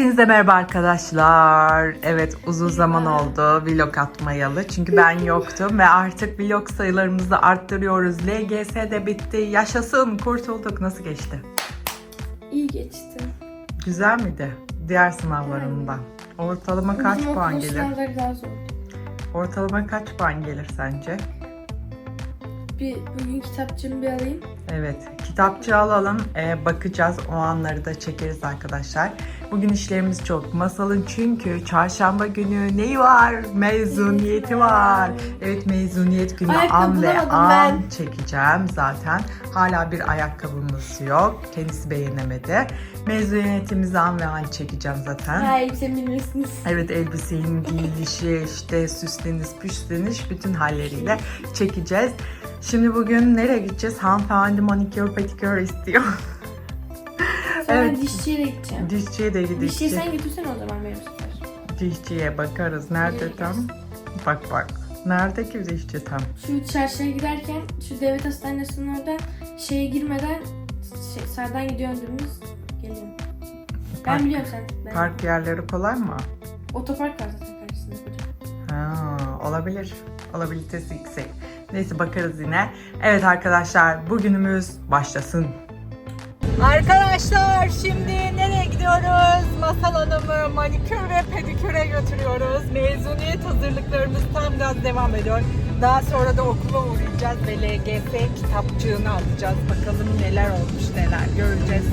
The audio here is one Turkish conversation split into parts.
Hepinize merhaba arkadaşlar. Evet uzun zaman oldu vlog atmayalı. Çünkü ben yoktum ve artık vlog sayılarımızı arttırıyoruz. LGS de bitti. Yaşasın kurtulduk. Nasıl geçti? İyi geçti. Güzel miydi? Diğer sınavlarından. Ortalama kaç Bizim puan gelir? sınavları daha zor. Ortalama kaç puan gelir sence? Bir bugün kitapçığımı bir alayım. Evet, kitapçı alalım. Ee, bakacağız. O anları da çekeriz arkadaşlar. Bugün işlerimiz çok. Masalın çünkü çarşamba günü neyi var? Mezuniyeti var. Evet, mezuniyet günü Ayakkabı an ve bulamadım an ben. çekeceğim zaten. Hala bir ayakkabımız yok. Kendisi beğenemedi. Mezuniyetimizi an ve an çekeceğim zaten. Bilmiyorsunuz. Evet elbisenin giyilişi, işte süsleniş, püsleniş bütün halleriyle çekeceğiz. Şimdi bugün nereye gideceğiz? Hanımefendi manikür pedikür istiyor. Sonra Evet. dişçiye de gideceğim. Dişçiye de Dişçiyi gideceğiz. sen götürsen o zaman benim sefer. Dişçiye bakarız. Nerede Nereye tam? Bak bak. Nerede ki dişçi tam? Şu çarşıya giderken şu devlet hastanesinin orada şeye girmeden şey, sağdan gidiyorum dümdüz geliyorum. Ben Park- biliyorum sen. Ben. Park yerleri kolay mı? Otopark var zaten karşısında. Ha, olabilir. Olabilitesi yüksek. Neyse bakarız yine. Evet arkadaşlar bugünümüz başlasın. Arkadaşlar şimdi nereye gidiyoruz? Masal Hanım'ı manikür ve pediküre götürüyoruz. Mezuniyet hazırlıklarımız tam gaz devam ediyor. Daha sonra da okula uğrayacağız ve LGS kitapçığını alacağız. Bakalım neler olmuş neler göreceğiz.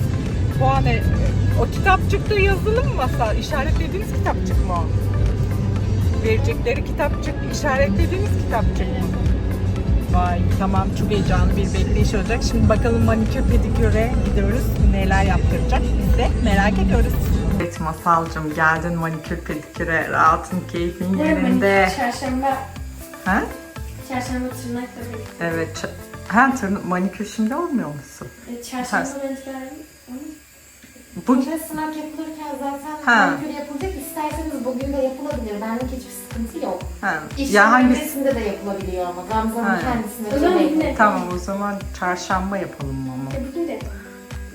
Puan e, o kitapçıkta yazılı mı masal? İşaretlediğiniz kitapçık mı o? verecekleri kitapçık, işaretlediğiniz kitapçık mı? Vay tamam çok heyecanlı bir bekleyiş olacak. Şimdi bakalım manikür pediküre gidiyoruz. Neler yaptıracak biz de merak ediyoruz. Evet Masalcığım geldin manikür pediküre rahatın keyfin yerinde. Çarşamba, Ha? çarşamba tırnakla birlikte. Evet. Ha tırn- manikür şimdi olmuyor musun? E, Çarşamba manikür Bu Proje sınav yapılırken zaten Ha. manikür yapılacak. İsterseniz bugün de yapılabilir. Benlik hiçbir sıkıntı yok. ha. İş Ya öncesinde de yapılabiliyor ama Gamze'nin Ha. kendisine O zaman özel yine- Tamam o zaman çarşamba yapalım ama. E bugün de yapalım.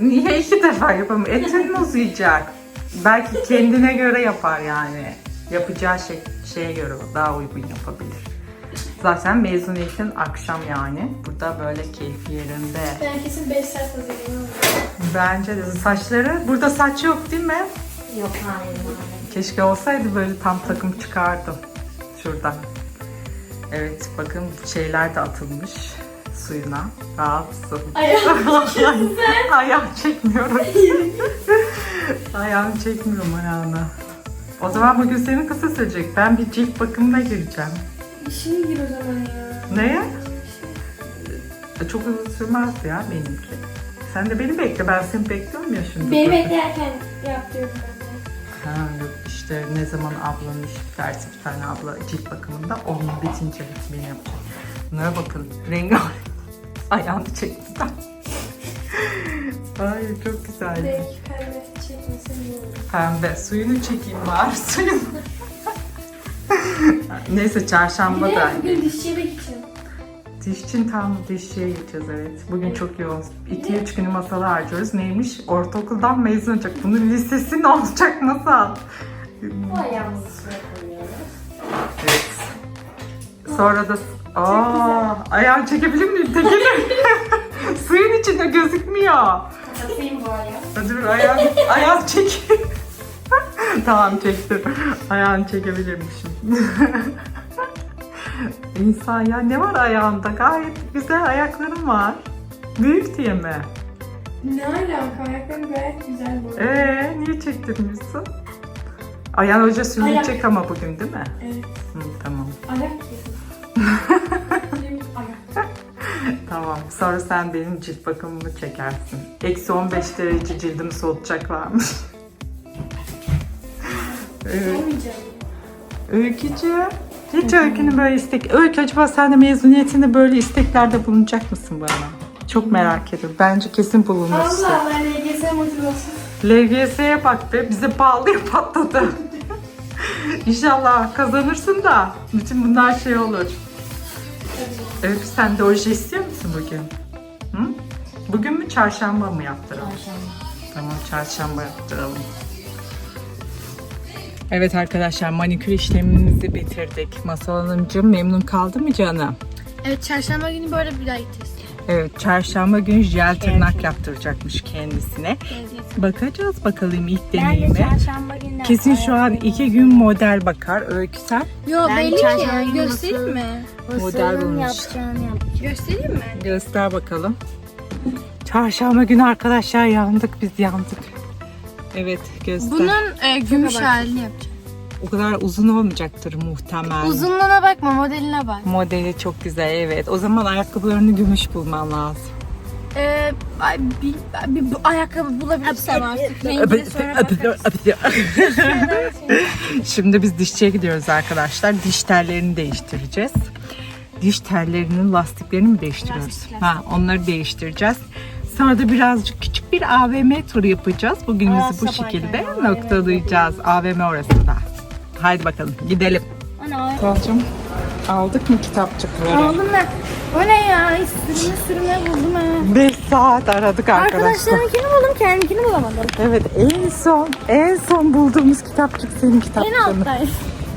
Niye iki defa yapalım? Etin uzayacak? Belki kendine göre yapar yani. Yapacağı şey, şeye göre daha uygun yapabilir. Zaten mezuniyetin akşam yani. Burada böyle keyfi yerinde. Ben kesin 5 saat hazırlayayım. Bence de saçları. Burada saç yok değil mi? Yok hayır. Keşke olsaydı böyle tam takım çıkardım. Şuradan. Evet bakın şeyler de atılmış suyuna. Rahatsın. Ayağım Ayağım çekmiyorum. Ayağım çekmiyorum ayağını. O zaman bugün senin kısa sürecek. Ben bir cilt bakımına gireceğim. İşine gir o zaman ya. Neye? E, Çok uzun sürmez ya benimki. Sen de beni bekle. Ben seni bekliyorum ya şimdi. Beni beklerken yap diyorum ben. Ha yok işte ne zaman ablanın iş biterse bir tane abla cilt bakımında onun bitince beni yapacak. Bunlara bakın. Rengi ayağını çekti. Ay çok güzel. Belki pembe çekmesin. Pembe. Suyunu çekeyim bari suyunu. Neyse çarşamba da. bugün dişçiye de gideceğim. Dişçin tam dişçiye gideceğiz evet. Bugün çok yoğun. 2-3 günü masala harcıyoruz. Neymiş? Ortaokuldan mezun olacak. Bunun lisesi ne olacak masal? Bu ayağımızı suya koyuyoruz. Evet. Sonra da Aa, ayağını çekebilir miyim? Tekelim. Suyun içinde gözükmüyor. Kapatayım bu ayağı. Dur ayağını, ayağını çek. tamam çektim. Ayağını çekebilirmişim. İnsan ya ne var ayağında? Gayet güzel ayaklarım var. Büyük diye mi? Ne alaka? Ayaklarım gayet güzel bu arada. Ee, niye çektirmiyorsun? Ayağın hoca sürülecek ama bugün değil mi? Evet. Hı, tamam. Ayak ayak. Tamam. Sonra sen benim cilt bakımımı çekersin. Eksi 15 derece cildimi soğutacaklarmış. Evet. Olmayacağım. Öykücü. Hiç Öykü'nün böyle istek... Öykü acaba sen de mezuniyetinde böyle isteklerde bulunacak mısın bana? Çok merak ediyorum. Bence kesin bulunursun. Allah Allah LGS motivasyon. LGS'ye bak be. Bize pahalıya patladı. İnşallah kazanırsın da bütün bunlar şey olur. Öykü sen de oje istiyor musun bugün? Hı? Bugün mü çarşamba mı yaptıralım? Akşam. Tamam çarşamba yaptıralım. Evet arkadaşlar manikür işlemimizi bitirdik. Masal Hanımcığım memnun kaldı mı canım? Evet çarşamba günü böyle bir daha gideceğiz. Evet çarşamba günü jel tırnak yaptıracakmış kendisine. Bakacağız bakalım ilk deneyime. çarşamba günü. Kesin şu an iki gün model bakar. Öyküsel Yo Ben belli çarşamba ki. günü Göstereyim mi? model bulmuş. yapacağını yapacağım. Göstereyim mi? Göster bakalım. Çarşamba günü arkadaşlar yandık biz yandık. Evet göster. Bunun e, gümüş halini yapacağım. O kadar uzun olmayacaktır muhtemelen. Uzunluğuna bakma modeline bak. Modeli çok güzel evet. O zaman ayakkabılarını gümüş bulman lazım. Ee, ay, bir, bir, bu ayakkabı bulabilirsem artık. Rengine sonra bakarız. Şimdi biz dişçiye gidiyoruz arkadaşlar. Diş tellerini değiştireceğiz. Diş tellerinin lastiklerini mi değiştiriyoruz? Lastikler. Ha, onları değiştireceğiz. Sonra da birazcık küçük bir AVM turu yapacağız. Bugünümüzü bu Arasa şekilde bakalım, noktalayacağız. AVM orası da. Haydi bakalım gidelim. Ana Salcım aldık mı kitapçıkları? Aldım ben. O ne ya? Sürüne sürüne buldum ha. 5 saat aradık arkadaşlar. Arkadaşlarınkini buldum, kendimkini bulamadım. Evet en son en son bulduğumuz kitapçık senin En kitapçığın. alttayız.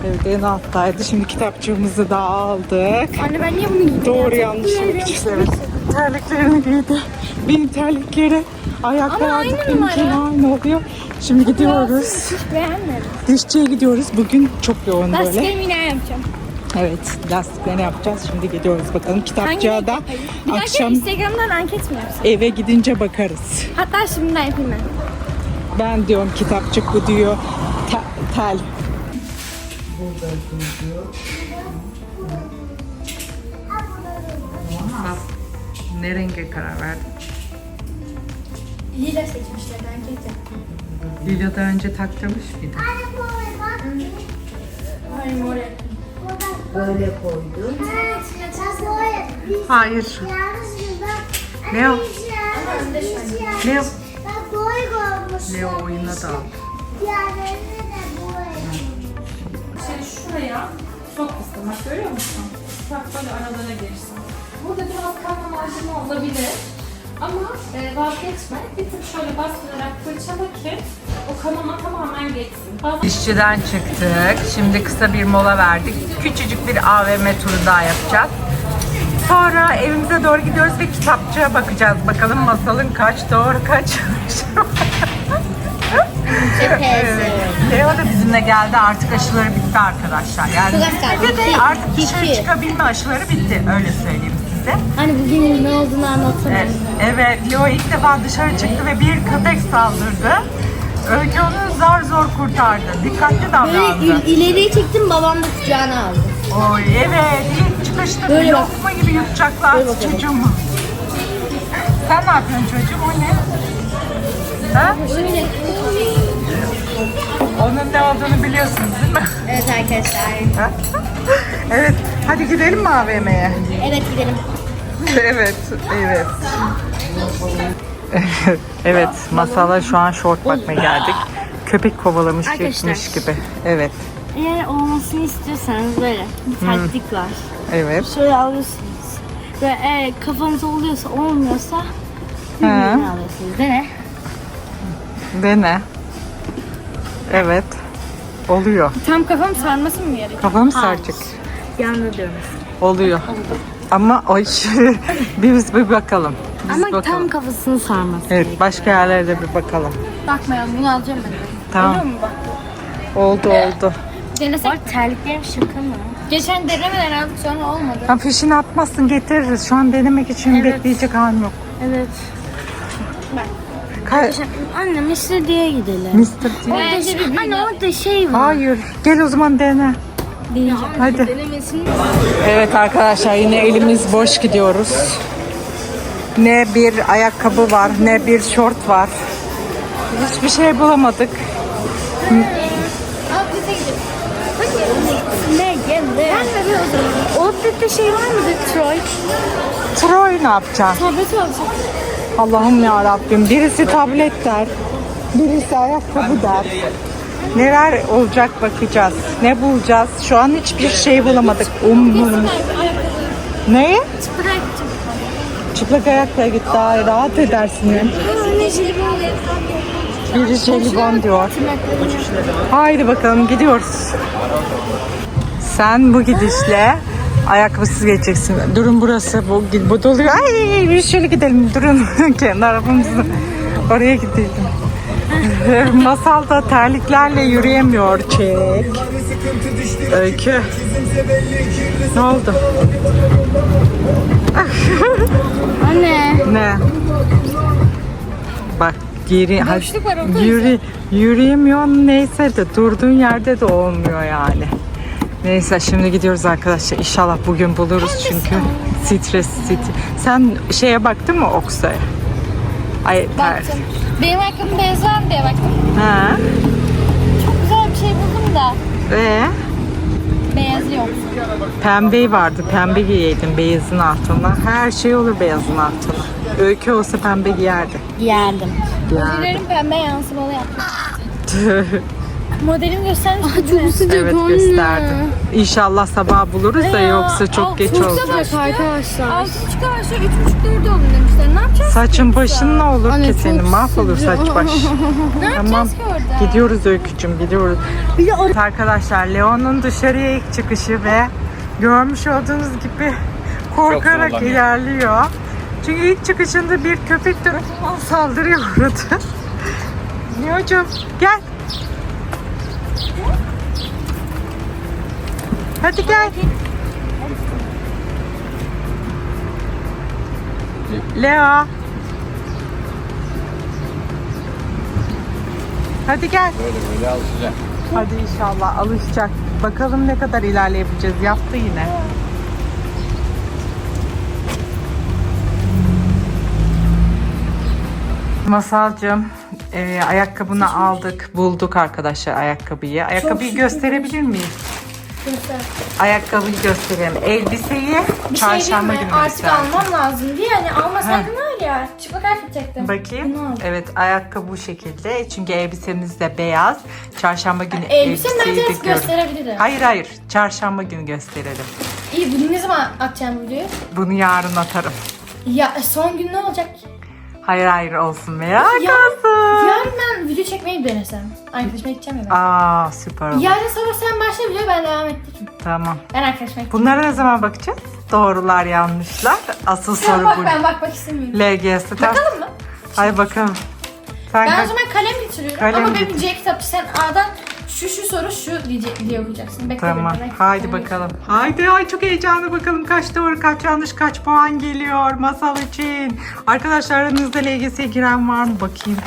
Evet en alttaydı. Şimdi kitapçığımızı da aldık. Anne ben niye bunu giydim? Doğru yanlış. Evet. Terliklerini giydi. Benim terlikleri ayaklar Ama aynı artık benimkiyle numara. aynı oluyor. Şimdi gidiyoruz. Hiç beğenmedim. Dişçiye gidiyoruz. Bugün çok yoğun böyle. Lastiklerimi yine yapacağım. Evet lastiklerini yapacağız. Şimdi gidiyoruz bakalım. Kitapçığa da Bir dahaki akşam Instagram'dan anket mi yapsam? eve gidince bakarız. Hatta şimdiden yapayım ben. Ben diyorum kitapçık bu diyor. Te- tel. Ne renge karar verdin? Lila seçmişler anket yaptım. Lila da önce taktırmış mıydı? Hayır mor. Böyle koydum. Hayır. Ne o? Ne o? Ben boy koymuşum. Ne o oyuna da al. Diğerlerini de boy. Şimdi şuraya çok kısa. Bak görüyor musun? Bak böyle aralara girsin. Burada biraz kalma marjini olabilir. Ama e, vazgeçme. Bir tık şöyle bastırarak fırçala ki o kanama tamamen geçsin. Bazen İşçiden çıktık. Şimdi kısa bir mola verdik. Küçücük bir AVM turu daha yapacağız. Sonra evimize doğru gidiyoruz ve kitapçığa bakacağız. Bakalım masalın kaç doğru kaç Evet. Leo da bizimle geldi. Artık aşıları bitti arkadaşlar. Yani Çok az kaldı. artık dışarı İki. çıkabilme aşıları bitti. Öyle söyleyeyim size. Hani bugün ne olduğunu anlatsana. Evet, evet, Leo ilk defa dışarı çıktı ve bir köpek saldırdı. Öykü onu zar zor kurtardı. Dikkatli Böyle davrandı. il- ileriye çektim babam da kucağına aldı. Oy evet, ilk çıkışta Böyle bak. lokma gibi yutacaklar Böyle çocuğumu. Sen ne yapıyorsun çocuğum, o ne? Ha? Onun ne olduğunu biliyorsunuz değil mi? Evet arkadaşlar. Evet, hadi gidelim mi AVM'ye? Evet gidelim. Evet, evet. evet, masala şu an şort bakmaya geldik. Köpek kovalamış Arkadaşlar. çekmiş gibi. Evet, Eğer olmasını istiyorsanız böyle bir taktik var. evet. Şöyle alıyorsunuz. Ve eğer kafanız oluyorsa olmuyorsa ne alıyorsunuz? De ne? dene. Evet, oluyor. Tam kafam sarması mı gerekiyor? Kafam saracak. Yanında diyorum. Oluyor. Ama ay, bir biz bir bakalım. Biz Ama bakalım. tam kafasını sarması. Evet, başka yerlerde bir bakalım. Bakmayalım bunu alacağım ben. Tamam, musun bak? oldu oldu. Denesek. Bak terliklerim şaka mı? Geçen denemeden aldık sonra olmadı. Ha, fişini atmazsın getiririz. Şu an denemek için bekleyecek halim yok. Evet. Ka- Annem istediğe gidelim. Mr. T. Bence bir Anne orada şey var. Hayır, gel o zaman dene. Hadi. denemesini Evet arkadaşlar yine elimiz boş gidiyoruz. Ne bir ayakkabı var ne bir şort var. Hiçbir şey bulamadık. Ne geldi? Outlet'te şey var mıydı Troy? Troy ne yapacaksın? Tablet olacak. Allah'ım ya Rabbim. Birisi tablet der. Birisi ayakkabı der. Neler olacak bakacağız. Ne bulacağız? Şu an hiçbir şey bulamadık. Umurumuz. Ne? Bıraktım. Çıplak ayakla git daha rahat edersin. Biri jelibon diyor. Haydi bakalım gidiyoruz. Sen bu gidişle ayakkabısız geçeceksin. Durun burası bu, bu doluyor. Ay biz şöyle gidelim. Durun kendi arabamızı. Oraya gidelim. Masal da terliklerle yürüyemiyor. Çek. Öykü. Ne oldu? Anne. Ne? Bak geri hadi, Boşluk var orada yürü, yürüyemiyorsun neyse de durduğun yerde de olmuyor yani. Neyse şimdi gidiyoruz arkadaşlar. İnşallah bugün buluruz çünkü stres stres. Sen şeye baktın mı Oksa'ya? Ay. Baktım. Benim ayakkabım beyaz var diye baktım. Ha? Çok güzel bir şey buldum da. Ve Beyazı yok. pembe vardı. Pembe giyeydin beyazın altına. Her şey olur beyazın altına. Öykü olsa pembe giyerdi. Giyerdim. Giyerdi. Modellerim pembe yansımalı yapmış. Modelimi göstermiş Çok sıcak evet gösterdim. İnşallah sabah buluruz da yoksa çok geç olacak. arkadaşlar. 6.30'da başlıyor, 3.30'da orada olun demişler. Ne yapacağız Saçın başın ne olur Anne, ki çok senin mahvolur saç baş. Ne tamam. yapacağız ki orada? Gidiyoruz Öykücüm gidiyoruz. Arkadaşlar Leon'un dışarıya ilk çıkışı ve görmüş olduğunuz gibi korkarak zorlanıyor. ilerliyor. Çünkü ilk çıkışında bir köpek tarafından saldırıya uğradı. Leo'cum gel. Hadi gel. Leo. Hadi gel. Böyle böyle alışacak. Hadi inşallah alışacak. Bakalım ne kadar ilerleyebileceğiz. Yaptı yine. Masalcığım e, ayakkabını aldık. Bulduk arkadaşlar ayakkabıyı. Ayakkabıyı gösterebilir miyiz? Ayakkabıyı gösterelim. Elbiseyi Bir şey çarşamba diyeyim günü? Artık gösterdim. almam lazım diye yani almasaydım var ya çıplak ayak gidecektim. Bakayım. Bunu al. Evet ayakkabı bu şekilde. Çünkü elbisemiz de beyaz. Çarşamba günü Elbise elbiseyi de neredeyse gör- gösterebilirim. Hayır hayır. Çarşamba günü gösterelim. İyi bunu ne zaman atacağım videoyu? Bunu yarın atarım. Ya son gün ne olacak? Hayır hayır olsun merak Ya- olsun. Yarın ben video çekmeyi denesem. Arkadaşıma gideceğim ya ben. Aa süper oldu. Yarın sabah sen başla video ben devam ettiririm. Tamam. Ben arkadaşıma gideceğim. Bunlara ne zaman bakacağız? Doğrular yanlışlar. Asıl soru bak bu. ben bakmak istemiyorum. LGS. Bakalım mı? Hadi bakalım. Sen Ben o zaman kalem getiriyorum Kalem ama benim. C kitapçı sen A'dan şu şu soru şu diye, diye okuyacaksın. Bekle Tamam. bekle. Haydi bakalım. Haydi ay çok heyecanlı bakalım kaç doğru kaç yanlış kaç puan geliyor masal için. Arkadaşlar aranızda LGS'ye giren var mı bakayım.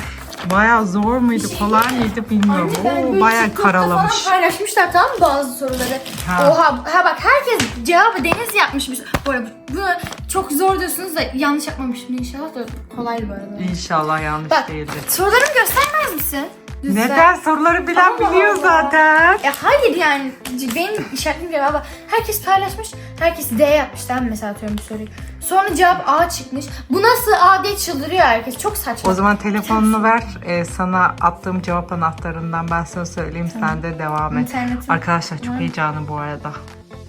Bayağı zor muydu, kolay mıydı bilmiyorum. Anne Oo, TikTok'ta karalamış. falan paylaşmışlar tamam mı bazı soruları. Ha. Oha ha bak herkes cevabı Deniz yapmışmış. Bu arada bunu çok zor diyorsunuz da yanlış yapmamışım inşallah da kolaydı bu arada. İnşallah yanlış Bak değildi. sorularımı göstermez misin? Lütfen. Neden soruları bilen Allah biliyor Allah. zaten. Ya hayır yani benim işaretlediğim cevabı herkes paylaşmış. Herkes D yapmış tamam mı? mesela atıyorum bir soruyu. Sonra cevap A çıkmış. Bu nasıl A diye çıldırıyor herkes. Çok saçma. O zaman telefonunu ver. Ee, sana attığım cevap anahtarından ben sana söyleyeyim. Sen de devam et. İnternetim. Arkadaşlar çok heyecanlı bu arada.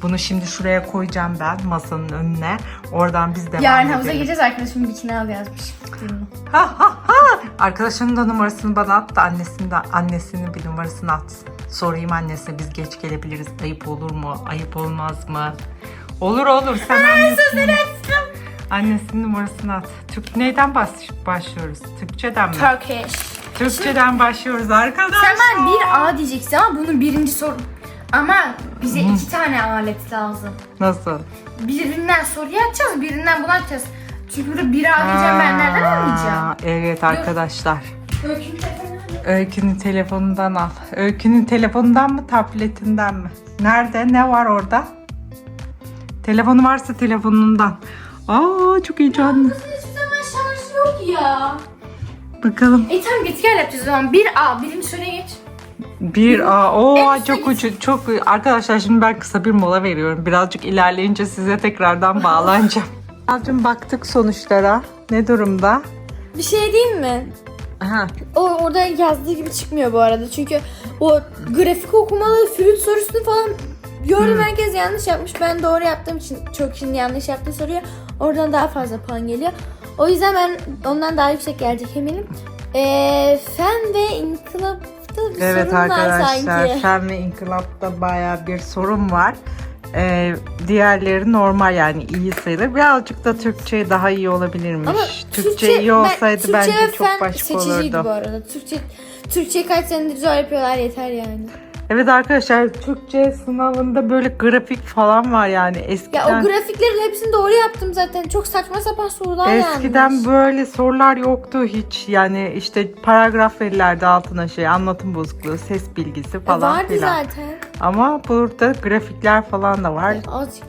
Bunu şimdi şuraya koyacağım ben masanın önüne. Oradan biz devam Yarın edelim. havuza gireceğiz arkadaşım bikini al yazmış. Ha ha ha. Arkadaşının da numarasını bana at da annesinin de annesinin bir numarasını atsın. Sorayım annesine biz geç gelebiliriz. Ayıp olur mu? Ayıp olmaz mı? Olur olur. Sen annesinin, annesinin numarasını at. Türk neyden baş, başlıyoruz? Türkçeden mi? Turkish. Türkçeden başlıyoruz arkadaşlar. Sen ben bir A diyeceksin ama bunun birinci soru. Ama bize iki tane alet lazım. Nasıl? Birinden soru yapacağız, birinden bunu açacağız. Çünkü burada bir A diyeceğim ben nereden anlayacağım? Aa, Evet arkadaşlar. Öykünün telefonu? Öykünün telefonundan al. Öykünün telefonundan mı tabletinden mi? Nerede? Ne var orada? Telefonu varsa telefonundan. Aa çok heyecanlı. Hiçbir zaman şarj yok ya. Bakalım. E tamam getir gel yapacağız o zaman. Bir A, birinci soruya geç. Bir aa o çok ucu çok arkadaşlar şimdi ben kısa bir mola veriyorum. Birazcık ilerleyince size tekrardan bağlanacağım. Birazcık baktık sonuçlara. Ne durumda? Bir şey diyeyim mi? Aha. O orada yazdığı gibi çıkmıyor bu arada. Çünkü o grafik okumalı flüt sorusunu falan gördüm herkes yanlış yapmış. Ben doğru yaptığım için çok kişinin yanlış yaptığı soruyor. Oradan daha fazla puan geliyor. O yüzden ben ondan daha yüksek gelecek eminim. Ee, fen ve inkılapta bir Evet sorun var arkadaşlar sanki. fen ve inkılapta baya bir sorun var. Ee, diğerleri normal yani iyi sayılır. Birazcık da Türkçe daha iyi olabilirmiş. Ama Türkçe, iyi ben- olsaydı Türkçe bence çok başka olurdu. bu arada. Türkçe Türkçe kaç senedir zor yapıyorlar yeter yani. Evet arkadaşlar Türkçe sınavında böyle grafik falan var yani Ya eskiden. o grafiklerin hepsini doğru yaptım zaten. Çok saçma sapan sorular Eskiden yanlış. böyle sorular yoktu hiç. Yani işte paragraf verirlerdi altına şey anlatım bozukluğu, ses bilgisi E, falan vardı filan. zaten. Ama burada grafikler falan da var. Azıcık.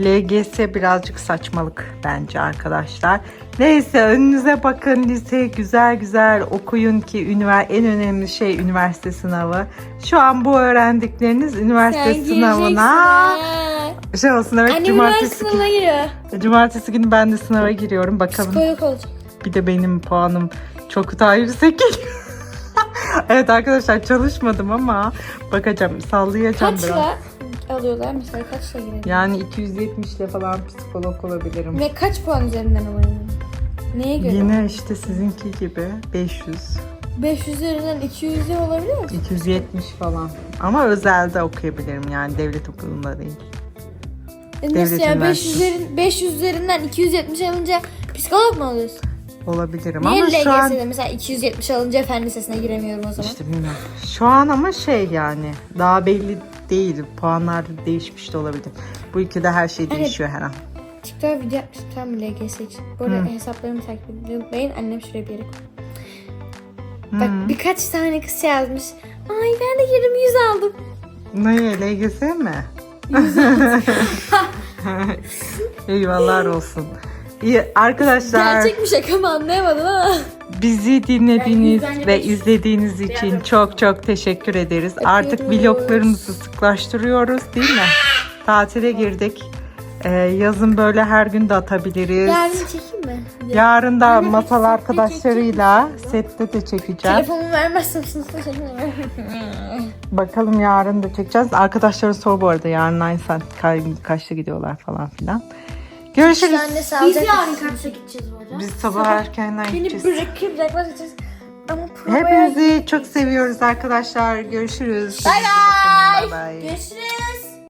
LGS birazcık saçmalık bence arkadaşlar. Neyse önünüze bakın lise güzel güzel okuyun ki ünivers en önemli şey üniversite sınavı. Şu an bu öğrendikleriniz üniversite Sen sınavına şey olsun evet Anne cumartesi, giriyor. cumartesi günü ben de sınava giriyorum bakalım. Psikolog olacak. Bir de benim puanım çok daha yüksek geliyor. Evet arkadaşlar çalışmadım ama bakacağım sallayacağım biraz. Kaçla alıyorlar mesela kaçla girelim? Yani 270 ile falan psikolog olabilirim. Ve kaç puan üzerinden yani? Neye göre? Yine işte sizinki gibi 500, 500 üzerinden 200 de olabiliyor mu? 270 falan. Ama özelde okuyabilirim yani devlet okulunda değil. E nasıl Devlet ya 500, üniversitesi. üzerin, 500 üzerinden 270 alınca psikolog mu oluyorsun? Olabilirim Niye ama şu an mesela 270 alınca fen lisesine giremiyorum o zaman? işte bilmiyorum. Şu an ama şey yani daha belli değil. Puanlar değişmiş de olabilir. Bu ülkede her şey değişiyor her an. TikTok video yapmıştım tam LGS için. Bu arada hesaplarımı takip edin. Unutmayın annem şuraya bir yere koy. Bak birkaç tane kız şey yazmış. Ay ben de 20 100 aldım. Ne LGS mi? Eyvallah olsun. İyi arkadaşlar Gerçek bir şaka mı anlayamadım ama. bizi dinlediğiniz Yani ve izlediğiniz için çok çok teşekkür ederiz. Artık vloglarımızı sıklaştırıyoruz değil mi? Tatile girdik. Ee, yazın böyle her gün de atabiliriz. Yarın çekeyim mi? Yarın da masal arkadaşlarıyla sette de çekeceğim. Telefonumu vermezsem sınıfta. Bakalım yarın da çekeceğiz. Arkadaşlara sor bu arada yarın aynı saat ka- kaçta gidiyorlar falan filan. Görüşürüz. Anne Biz sağlayacak. yarın kaçta gideceğiz bu arada? Biz sabah erkenden Beni gideceğiz. bırakıp gideceğiz. Ama provaya Hepinizi çok seviyoruz arkadaşlar. Görüşürüz. Bye bye. Bye bye. Görüşürüz.